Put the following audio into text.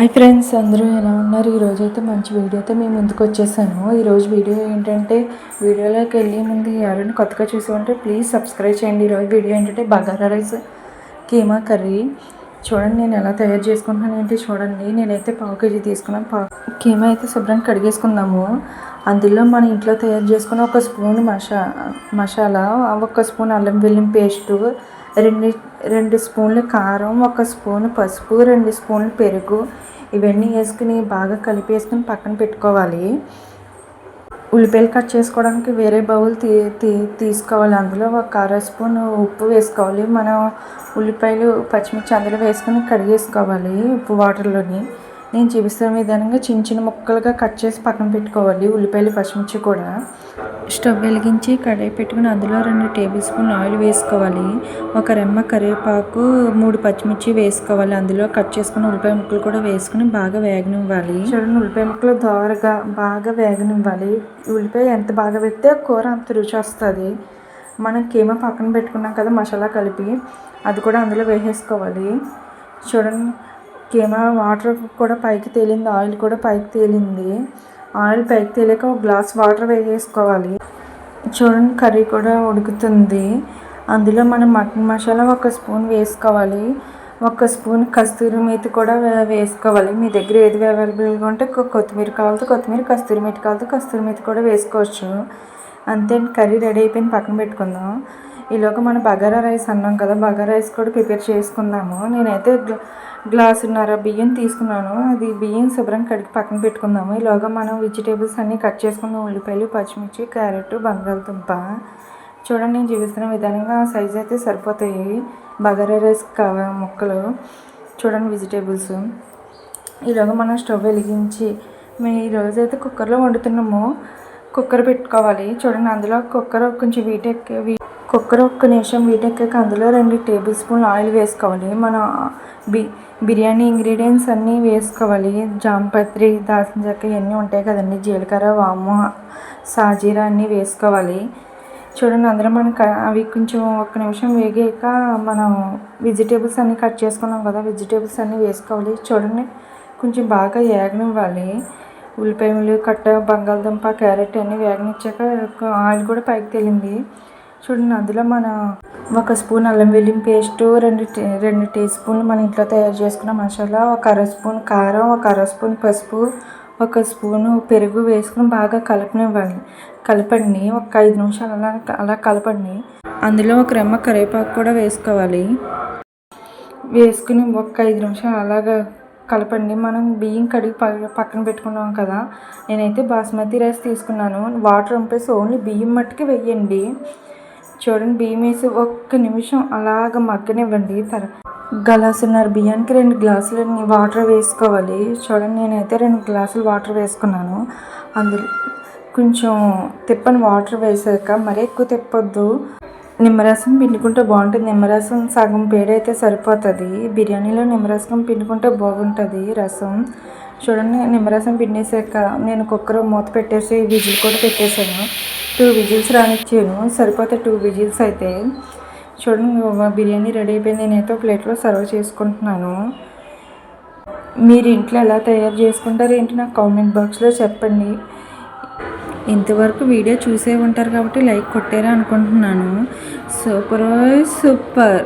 Hi friends అందరూ ఎలా ఉన్నారు? ఈరోజు అయితే మంచి వీడియోతో మేము ముందుకు వచ్చేసాను. ఈరోజు వీడియో ఏంటంటే వీడియోలోకి వెళ్ళే ముందు ఎవరైనా కొత్తగా చూసి ఉంటే ప్లీజ్ సబ్స్క్రైబ్ చేయండి ఈరోజు వీడియో ఏంటంటే బగారా రైస్ కీమా కర్రీ. చూడండి నేను ఎలా తయారు చేసుకుంటున్నాను ఏంటి చూడండి. నేనైతే పావు కేజీ తీసుకున్నాను. పా కీమా అయితే శుభ్రంగా కడిగేసుకుందాము. అందులో మన ఇంట్లో తయారు చేసుకున్న ఒక స్పూన్ మషా మసాలా ఒక స్పూన్ అల్లం వెల్లుల్లి పేస్టు రెండు రెండు స్పూన్లు కారం ఒక స్పూన్ పసుపు రెండు స్పూన్లు పెరుగు. ఇవన్నీ వేసుకుని బాగా కలిపేసుకుని పక్కన పెట్టుకోవాలి. ఉల్లిపాయలు కట్ చేసుకోవడానికి వేరే బౌల్ తీ తీ తీసుకోవాలి. అందులో ఒక అర స్పూన్ ఉప్పు వేసుకోవాలి. మనం ఉల్లిపాయలు పచ్చిమిర్చి అందులో వేసుకుని కడిగేసుకోవాలి ఉప్పు వాటర్లోని నేను చూపిస్తున్న విధానంగా చిన్న చిన్న ముక్కలుగా కట్ చేసి పక్కన పెట్టుకోవాలి. ఉల్లిపాయలు పచ్చిమిర్చి కూడా. స్టవ్ వెలిగించి కడాయి పెట్టుకుని అందులో రెండు టేబుల్ స్పూన్ ఆయిల్ వేసుకోవాలి. ఒక రెమ్మ కరివేపాకు మూడు పచ్చిమిర్చి వేసుకోవాలి. అందులో కట్ చేసుకున్న ఉల్లిపాయ ముక్కలు కూడా వేసుకుని బాగా వేగనివ్వాలి. చూడండి ఉల్లిపాయ ముక్కలు దోరగా బాగా వేగనివ్వాలి. ఉల్లిపాయ ఎంత బాగా పెడితే కూర అంత రుచి వస్తుంది. మనం కేమ పక్కన పెట్టుకున్నాం కదా మసాలా కలిపి అది కూడా అందులో వేసేసుకోవాలి. చూడండి కీమా వాటర్ కూడా పైకి తేలింది. ఆయిల్ కూడా పైకి తేలింది. ఆయిల్ పైకి తేలిక ఒక గ్లాస్ వాటర్ వేసేసుకోవాలి చూడండి కర్రీ కూడా ఉడుకుతుంది. అందులో మనం మటన్ మసాలా ఒక స్పూన్ వేసుకోవాలి. ఒక స్పూన్ కస్తూరి మేతి కూడా వేసుకోవాలి. మీ దగ్గర ఏది అవైలబుల్గా ఉంటే కొత్తిమీర కావాలి కొత్తిమీర కస్తూరి మేతి కావాలితే కస్తూరి మేతి కూడా వేసుకోవచ్చు. అంతే కర్రీ రెడీ అయిపోయింది. పక్కన పెట్టుకుందాం. ఈలోగా మనం బగారా రైస్ అన్నాం కదా బగారా రైస్ కూడా ప్రిపేర్ చేసుకుందాము. నేనైతే గ్లాసున్నర బియ్యం తీసుకున్నాను. అది బియ్యం శుభ్రం కడిగి పక్కన పెట్టుకుందాము. ఈలోగా మనం వెజిటేబుల్స్ అన్నీ కట్ చేసుకుందాం. ఉల్లిపాయలు పచ్చిమిర్చి క్యారెట్ బంగాళదుంప. చూడండి నేను చూపిస్తున్న విధానంగా సైజ్ అయితే సరిపోతాయి. బగారా రైస్ కావ ముక్కలు. చూడండి వెజిటేబుల్స్. ఈలోగా మనం స్టవ్ వెలిగించి మేము ఈరోజైతే అయితే కుక్కర్లో వండుతున్నాము. కుక్కర్ పెట్టుకోవాలి. చూడండి అందులో కుక్కర్ కొంచెం వీటెక్ కుక్కర్ ఒక్క నిమిషం వీటెక్కాక అందులో రెండు టేబుల్ స్పూన్ ఆయిల్ వేసుకోవాలి. మన బి బిర్యానీ ఇంగ్రీడియంట్స్ అన్నీ వేసుకోవాలి. జాంపత్రి దాల్చిన చెక్క ఇవన్నీ ఉంటాయి కదండి. జీలకర్ర వాము సాజీరా అన్నీ వేసుకోవాలి. చూడండి అందులో మనం అవి కొంచెం ఒక్క నిమిషం వేగాక మనం వెజిటేబుల్స్ అన్నీ కట్ చేసుకున్నాం కదా వెజిటేబుల్స్ అన్నీ వేసుకోవాలి. చూడండి కొంచెం బాగా వేగనివ్వాలి ఉల్లిపాయలు కట్ట బంగాళదుంప క్యారెట్ అన్నీ వేగనిచ్చాక ఆయిల్ కూడా పైకి తేలింది. చూడండి అందులో మన ఒక స్పూన్ అల్లం వెల్లుల్లి పేస్టు రెండు రెండు టీ స్పూన్లు మన ఇంట్లో తయారు చేసుకున్న మసాలా ఒక అర స్పూన్ కారం ఒక అర స్పూన్ పసుపు ఒక స్పూను పెరుగు వేసుకుని బాగా కలపనివ్వాలి. కలపండి ఒక ఐదు నిమిషాలు అలా అలా కలపండి. అందులో ఒక రెమ్మ కరివేపాకు కూడా వేసుకోవాలి. వేసుకుని ఒక ఐదు నిమిషాలు అలాగా కలపండి. మనం బియ్యం కడిగి పక్కన పెట్టుకున్నాం కదా. నేనైతే బాస్మతి రైస్ తీసుకున్నాను. వాటర్ పంపేసి ఓన్లీ బియ్యం మట్టుకు వెయ్యండి చూడండి బియ్యం వేసి ఒక్క నిమిషం అలాగ మగ్గనివ్వండి. తర గ్లాసున్నర బియ్యానికి రెండు గ్లాసులు వాటర్ వేసుకోవాలి. చూడండి నేనైతే రెండు గ్లాసులు వాటర్ వేసుకున్నాను. అందులో కొంచెం తిప్పని వాటర్ వేసాక మరీ ఎక్కువ తిప్పొద్దు. నిమ్మరసం పిండుకుంటే బాగుంటుంది. నిమ్మరసం సగం పేడైతే సరిపోతుంది. బిర్యానీలో నిమ్మరసం పిండుకుంటే బాగుంటుంది రసం. చూడండి నిమ్మరసం పిండేసాక నేను కుక్కర్ మూత పెట్టేసి విజిల్ కూడా పెట్టేశాను. టూ విజిల్స్ రానిచ్చాను. సరిపోతే టూ విజిల్స్ అయితే. చూడండి బిర్యానీ రెడీ అయిపోయింది. నేనైతే ప్లేట్లో సర్వ్ చేసుకుంటున్నాను. మీరు ఇంట్లో ఎలా తయారు చేసుకుంటారు ఏంటి నాకు కామెంట్ బాక్స్లో చెప్పండి. ఇంతవరకు వీడియో చూసే ఉంటారు కాబట్టి లైక్ కొట్టారా అనుకుంటున్నాను. Super super.